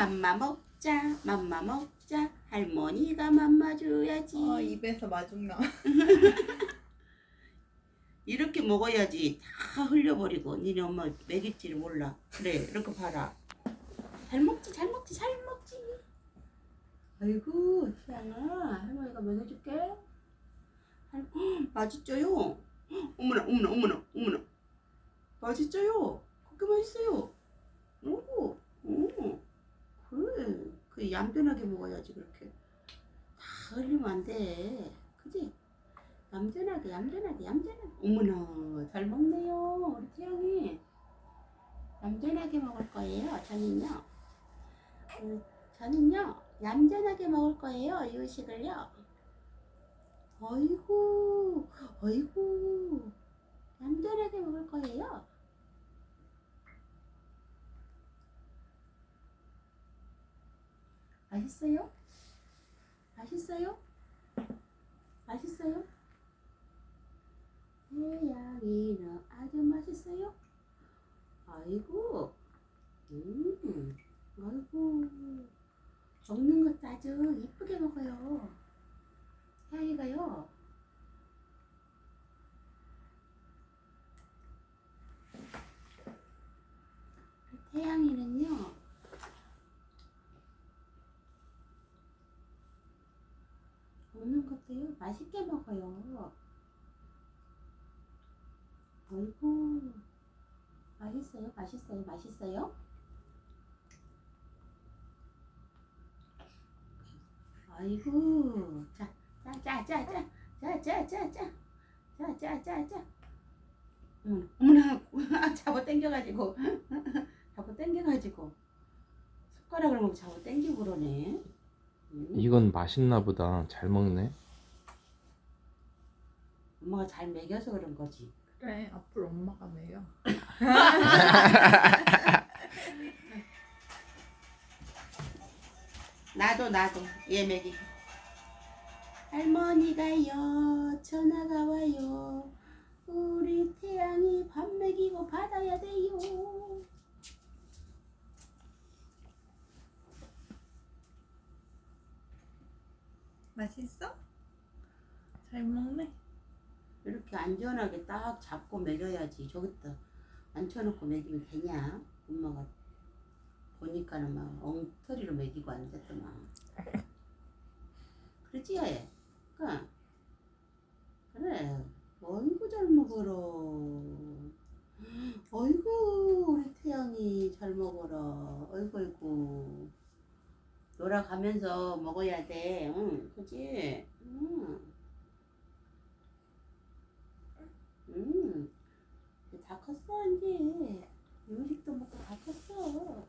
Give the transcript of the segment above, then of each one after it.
맘마 먹자 맘마 먹자 할머니가 맘마 줘야지. 아 입에서 마중 나. 이렇게 먹어야지 다 흘려버리고 니네 엄마 먹일지를 몰라. 그래 이렇게 봐라. 잘 먹지 잘 먹지 잘 먹지. 아이고 태양아 할머니가 먹여줄게. 할... 헉, 맛있죠요? 어머나 어머나 어머나 어머나. 맛있죠요? 그렇게 맛있어요 얌전하게 먹어야지 그렇게. 다 흘리면 안돼. 그지? 얌전하게 얌전하게 얌전하게. 어머나 잘 먹네요 우리 태양이. 얌전하게 먹을 거예요 저는요? 음, 저는요? 얌전하게 먹을 거예요 이 음식을요? 어이구 어이구 얌전하게 먹을 거예요 맛있어요? 맛있어요? 맛있어요? 태양이는 아주 맛있어요? 아이고, 음, 아이고, 먹는 것도 아주 이쁘게 먹어요. 태양이가요. 태양이는요, 먹는 것도요, 맛있게 먹어요. 아이고 맛있어요 맛있어요 맛있어요 아이고 자자자자자자자자자자자자 어머나 어머나 잡아 당겨가지고 잡아 당겨가지고 숟가락을 막 잡아 당기고 그러네 음, 이건 맛있나 보다. 잘 먹네. 엄마가 잘 먹여서 그런 거지 그래 앞으로 엄마가 매요. 나도 나도 얘 먹이 할머니가요 전화가 와요 우리 태양이 밥 먹이고 받아야 돼요 맛있어? 잘 먹네. 이렇게 안전하게 딱 잡고 먹여야지. 저기다 앉혀놓고 먹이면 되냐? 엄마가 보니까는 막 엉터리로 먹이고 앉았더만 그렇지? 얘 그러니까. 그래. 어이구 잘 먹어라 어이구 우리 태양이 잘 먹어라 어이구 어이구 놀아가면서 먹어야 돼 응, 그지 응. 음, 이제 다 컸어 이제 음식도 먹고 다 컸어.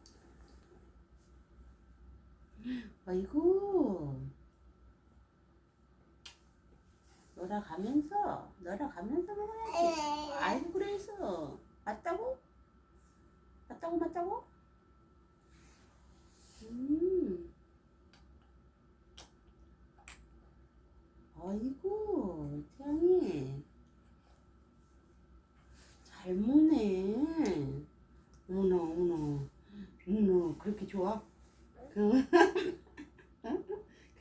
아이고, 놀아가면서 놀아가면서 먹어야지. 아이고 그래서 맞다고? 맞다고 맞다고? 음, 아이고 태양이. 잘 먹네. 어머나, 어머나, 어머나, 그렇게 좋아? 그, 어?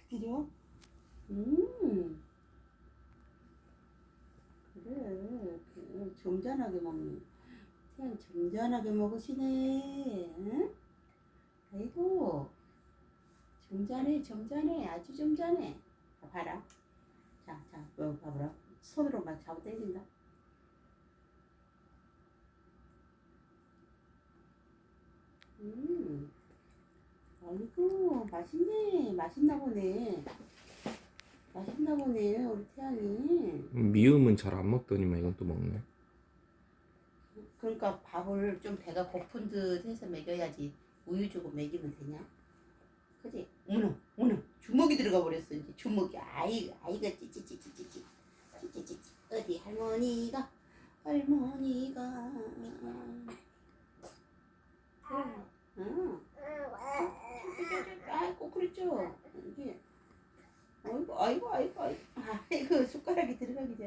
그렇게 좋아? 음. 그래, 그, 점잖하게 먹네. 그냥 점잖하게 먹으시네. 응? 아이고, 점잖해, 점잖해, 아주 점잖해. 자, 봐라. 자, 자, 어, 봐봐라. 손으로 막 잡아 당긴다. 음. 아이고, 맛있네. 맛있나 보네. 맛있나 보네, 우리 태양이. 미음은 잘 안 먹더니만 이건 또 먹네. 그러니까 밥을 좀 배가 고픈 듯 해서 먹여야지. 우유 주고 먹이면 되냐? 그지? 어머나, 어머나. 주먹이 들어가 버렸어, 이제. 주먹이. 아이, 아이가 찌찌찌찌찌찌. 찌찌찌찌. 어디 할머니가, 할머니가.